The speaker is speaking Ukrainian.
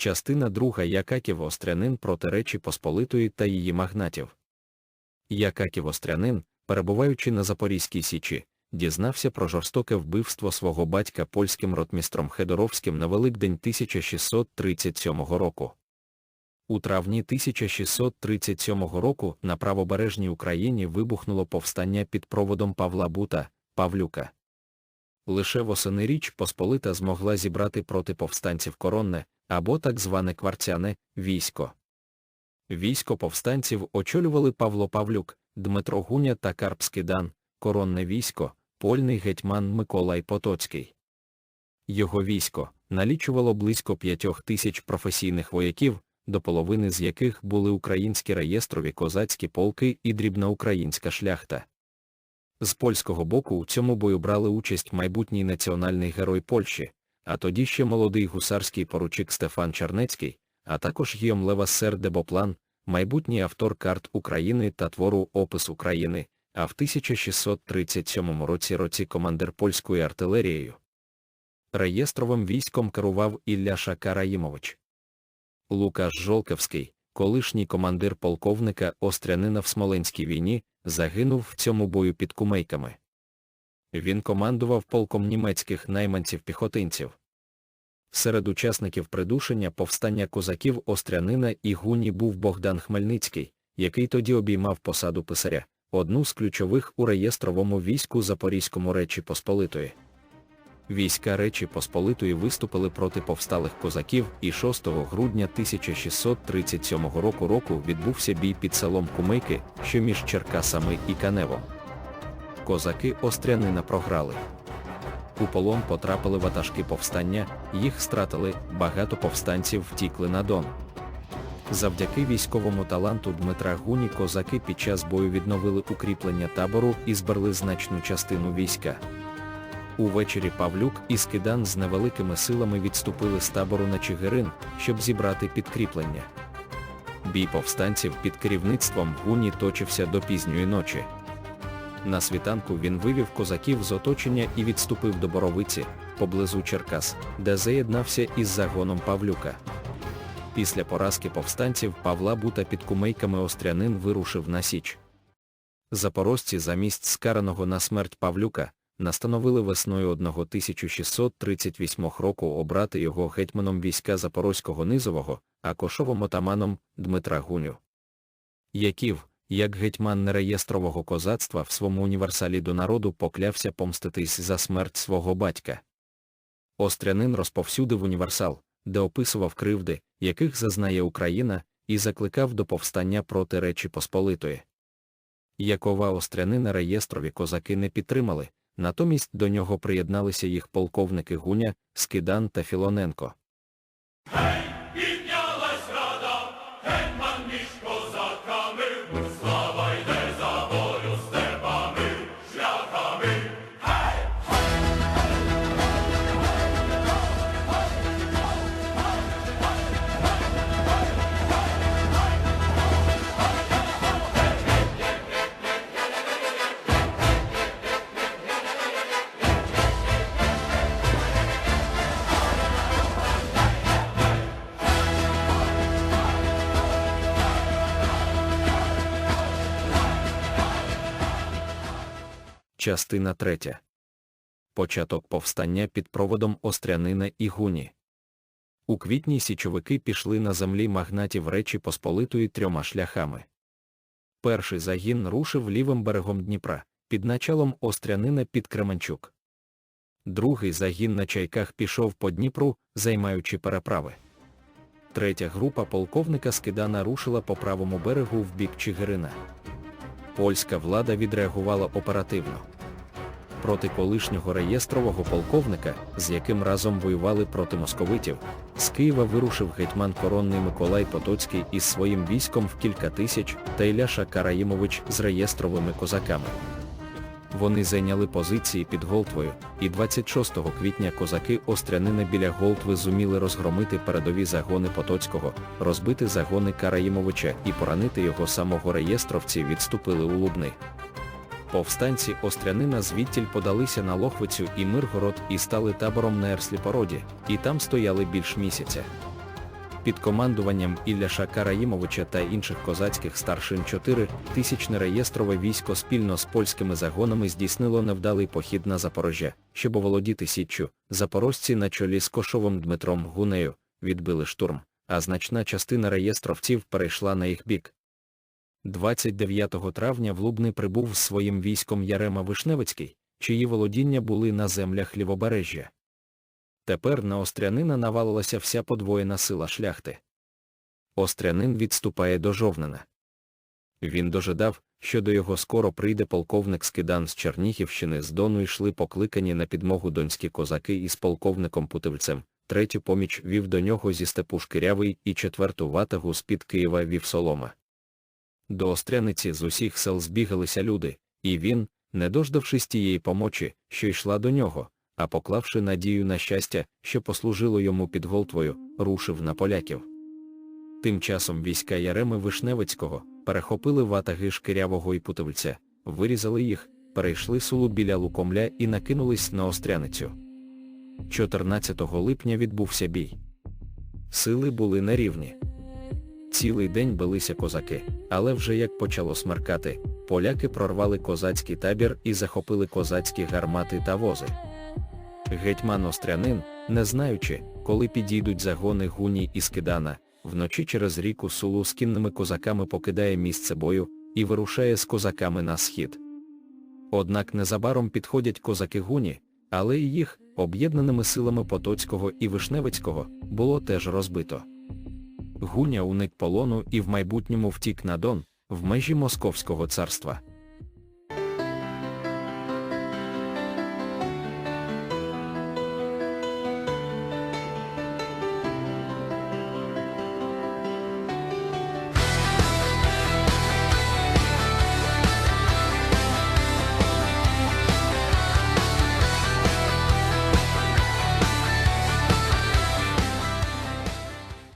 Частина друга Якаків Острянин проти Речі Посполитої та її магнатів. Якаків Острянин, перебуваючи на Запорізькій Січі, дізнався про жорстоке вбивство свого батька польським ротмістром Хедоровським на Великдень 1637 року. У травні 1637 року на правобережній Україні вибухнуло повстання під проводом Павла Бута, Павлюка. Лише восени річ Посполита змогла зібрати проти повстанців коронне, або так зване кварцяне, військо. Військо повстанців очолювали Павло Павлюк, Дмитро Гуня та Карп Скидан, коронне військо, польний гетьман Миколай Потоцький. Його військо налічувало близько п'ятьох тисяч професійних вояків, до половини з яких були українські реєстрові козацькі полки і дрібна українська шляхта. З польського боку у цьому бою брали участь майбутній національний герой Польщі, а тоді ще молодий гусарський поручик Стефан Чернецький, а також Гіом Левассер де Боплан, майбутній автор карт України та твору Опис України, а в 1637 році році командир польською артилерією. Реєстровим військом керував Ілляша Караїмович. Лукаш Жолкевський, колишній командир полковника Острянина в Смоленській війні, загинув в цьому бою під кумейками. Він командував полком німецьких найманців-піхотинців. Серед учасників придушення повстання козаків Острянина і Гуні був Богдан Хмельницький, який тоді обіймав посаду писаря, одну з ключових у реєстровому війську Запорізькому Речі Посполитої. Війська Речі Посполитої виступили проти повсталих козаків, і 6 грудня 1637 року року відбувся бій під селом Кумейки, що між Черкасами і Каневом. Козаки Острянина програли. У полон потрапили ватажки повстання, їх стратили, багато повстанців втікли на Дон. Завдяки військовому таланту Дмитра Гуні козаки під час бою відновили укріплення табору і зберли значну частину війська. Увечері Павлюк і Скидан з невеликими силами відступили з табору на Чигирин, щоб зібрати підкріплення. Бій повстанців під керівництвом Гуні точився до пізньої ночі. На світанку він вивів козаків з оточення і відступив до Боровиці, поблизу Черкас, де заєднався із загоном Павлюка. Після поразки повстанців Павла Бута під кумейками Острянин вирушив на Січ. Запорожці замість скараного на смерть Павлюка настановили весною 1638 року обрати його гетьманом війська Запорозького низового, а кошовим отаманом Дмитра Гуню. Яків, як гетьман нереєстрового козацтва в своєму універсалі до народу поклявся помститись за смерть свого батька. Острянин розповсюдив універсал, де описував кривди, яких зазнає Україна, і закликав до повстання проти Речі Посполитої. Якова Острянина реєстрові козаки не підтримали, натомість до нього приєдналися їх полковники Гуня, Скидан та Філоненко. Частина 3. Початок повстання під проводом Острянина і Гуні. У квітні січовики пішли на землі магнатів Речі Посполитої трьома шляхами. Перший загін рушив лівим берегом Дніпра, під началом Острянина під Кременчук. Другий загін на чайках пішов по Дніпру, займаючи переправи. Третя група полковника Скидана рушила по правому берегу в бік Чигирина. Польська влада відреагувала оперативно. Проти колишнього реєстрового полковника, з яким разом воювали проти московитів, з Києва вирушив гетьман коронний Миколай Потоцький із своїм військом в кілька тисяч та Іляша Караїмович з реєстровими козаками. Вони зайняли позиції під Голтвою, і 26 квітня козаки Острянина біля Голтви зуміли розгромити передові загони Потоцького, розбити загони Караїмовича і поранити його самого реєстровці відступили у Лубни. Повстанці Острянина звідтіль подалися на Лохвицю і Миргород і стали табором на Ерсліпороді, і там стояли більш місяця. Під командуванням Ілляша Караїмовича та інших козацьких старшин 4 тисячне реєстрове військо спільно з польськими загонами здійснило невдалий похід на Запорожжя, щоб оволодіти Січчю. Запорожці на чолі з Кошовим Дмитром Гунею відбили штурм, а значна частина реєстровців перейшла на їх бік. 29 травня в Лубни прибув з своїм військом Ярема Вишневицький, чиї володіння були на землях лівобережжя. Тепер на Острянина навалилася вся подвоєна сила шляхти. Острянин відступає до Жовнина. Він дожидав, що до його скоро прийде полковник Скидан з Чернігівщини з Дону йшли покликані на підмогу донські козаки із полковником Путивцем, третю поміч вів до нього зі степу Шкирявий і четверту ватагу з-під Києва вів Солома. До Остряниці з усіх сел збігалися люди, і він, не дождавшись тієї помочі, що йшла до нього, а поклавши надію на щастя, що послужило йому під Голтвою, рушив на поляків. Тим часом війська Яреми Вишневицького перехопили ватаги Шкирявого і Путовиця, вирізали їх, перейшли сулу біля Лукомля і накинулись на Остряницю. 14 липня відбувся бій. Сили були нерівні. Цілий день билися козаки, але вже як почало смеркати, поляки прорвали козацький табір і захопили козацькі гармати та вози. Гетьман Острянин, не знаючи, коли підійдуть загони гуні і скидана, вночі через ріку Сулу з кінними козаками покидає місце бою і вирушає з козаками на схід. Однак незабаром підходять козаки гуні, але і їх, об'єднаними силами Потоцького і Вишневицького, було теж розбито. Гуня уник полону і в майбутньому втік на Дон, в межі Московського царства.